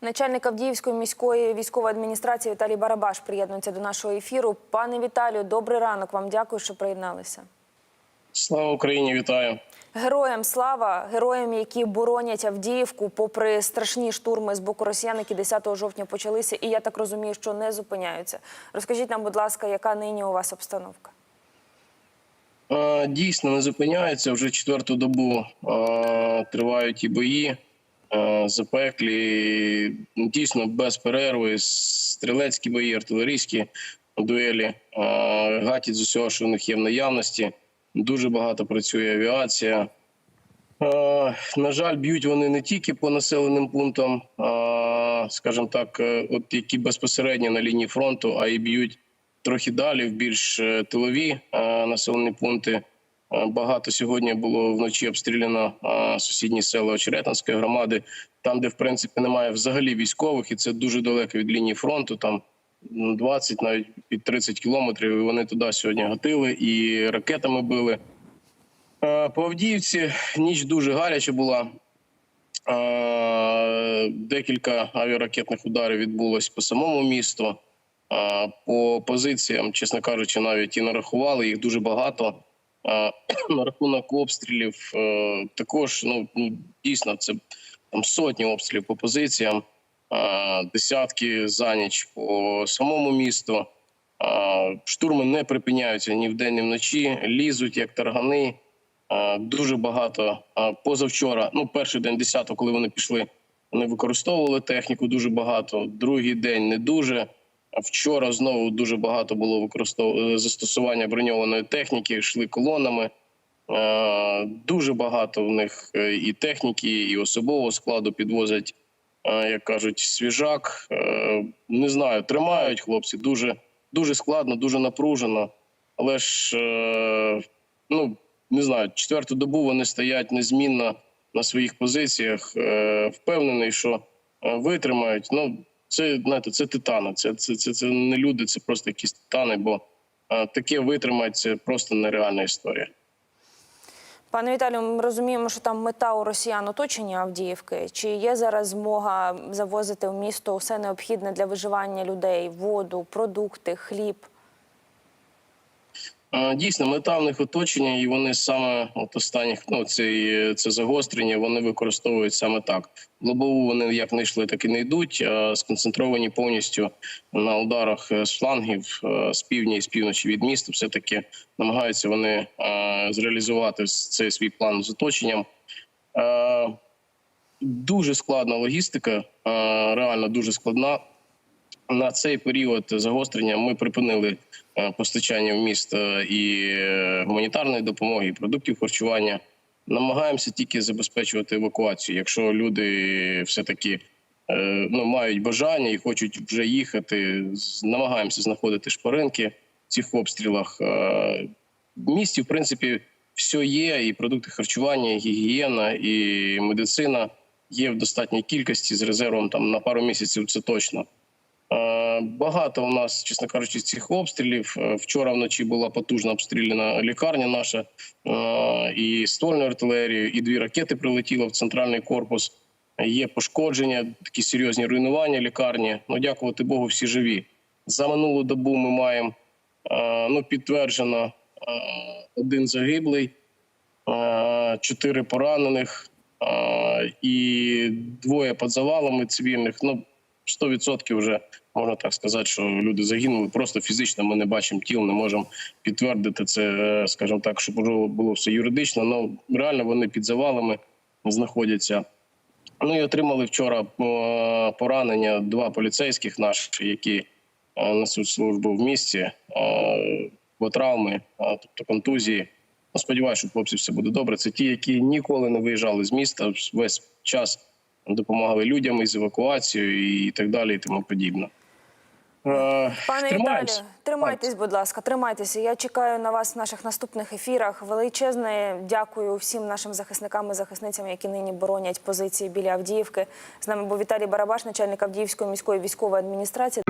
Начальник Авдіївської міської військової адміністрації Віталій Барабаш приєднується до нашого ефіру. Пане Віталію, добрий ранок. Вам дякую, що приєдналися. Слава Україні, вітаю. Героям слава, героям, які боронять Авдіївку, попри страшні штурми з боку росіян, які 10 жовтня почалися, і я так розумію, що не зупиняються. Розкажіть нам, будь ласка, яка нині у вас обстановка? Е, Дійсно не зупиняється. Вже четверту добу е, тривають і бої запеклі. Дійсно без перерви. Стрілецькі бої, артилерійські дуелі. е, Гатять з усього, що в них є в наявності. Дуже багато працює авіація. Е, На жаль, б'ють вони не тільки по населеним пунктам, а, скажімо так, е, от які безпосередньо на лінії фронту, а й б'ють трохи далі в більш е, тилові е, населені пункти. Е, Багато сьогодні було вночі обстріляно е, сусідні села Очеретинської громади, там, де в принципі немає взагалі військових, і це дуже далеко від лінії фронту. Там ну, 20, навіть під 30 кілометрів. І вони туди сьогодні гатили і ракетами били. Е, По Авдіївці ніч дуже гаряча була. Декілька авіаракетних ударів відбулось по самому місту. По позиціям, чесно кажучи, навіть і нарахували їх дуже багато. На рахунок обстрілів е, також ну, ну дійсно це там сотні обстрілів по позиціям, десятки за ніч по самому місту. Штурми не припиняються ні вдень, ні вночі, лізуть як таргани. Дуже багато позавчора. Ну, перший день 10 коли вони пішли, вони використовували техніку дуже багато. Другий день не дуже. Вчора знову дуже багато було використов... е, застосування броньованої техніки, йшли колонами. Е, Дуже багато в них е, і техніки, і особового складу підвозять, як кажуть, свіжак. Не знаю, тримають хлопці дуже, дуже складно, дуже напружено. Але ж ну не знаю, четверту добу вони стоять незмінно на своїх позиціях. Впевнений, що витримають. Ну це знаєте, це титани. Це, це, це, це не люди, це просто якісь титани, бо е, таке витримати це просто нереальна історія. Пане Віталію, ми розуміємо, що там мета у росіян оточення Авдіївки. Чи є зараз змога завозити в місто все необхідне для виживання людей: воду, продукти, хліб? Дійсно, мета в них оточення, і вони саме от останніх ну це, це загострення. Вони використовують саме так. Лобову вони як не йшли, так і не йдуть. Сконцентровані повністю на ударах е, з флангів е, з півдня і з півночі від міста. Все таки намагаються вони е, зреалізувати цей свій план з оточенням. Дуже складна логістика, реально дуже складна. На цей період загострення ми припинили е, постачання в місто і е, гуманітарної допомоги, і продуктів харчування. Намагаємося тільки забезпечувати евакуацію. Якщо люди все таки ну, мають бажання і хочуть вже їхати, намагаємося знаходити шпаринки в цих обстрілах. Е, В місті, в принципі, все є: і продукти харчування, і гігієна, і медицина є в достатній кількості з резервом там на пару місяців. Це точно. Е, Багато у нас, чесно кажучи, цих обстрілів. Е, Вчора вночі була потужно обстріляна лікарня наша е, і ствольною артилерією, і дві ракети прилетіло в центральний корпус. Є пошкодження, такі серйозні руйнування лікарні. Ну, дякувати Богу, всі живі. За минулу добу ми маємо ну, підтверджено один загиблий, чотири поранених і двоє під завалами цивільних. Ну, 100% вже можна так сказати, що люди загинули. Просто фізично ми не бачимо тіл, не можемо підтвердити це, е, скажімо так, щоб було, все юридично. Ну реально вони під завалами знаходяться. Ну і отримали вчора е, поранення два поліцейських наших, які е, несуть службу в місті, бо травми, тобто контузії. Ну, сподіваюся, що хлопці все буде добре. Це ті, які ніколи не виїжджали з міста, весь час допомагали людям із евакуацією і так далі, і тому подібне. Е, Пане. Віталію, тримайтесь, будь ласка, тримайтеся. Я чекаю на вас в наших наступних ефірах. Величезне дякую всім нашим захисникам і захисницям, які нині боронять позиції біля Авдіївки. З нами був Віталій Барабаш, начальник Авдіївської міської військової адміністрації.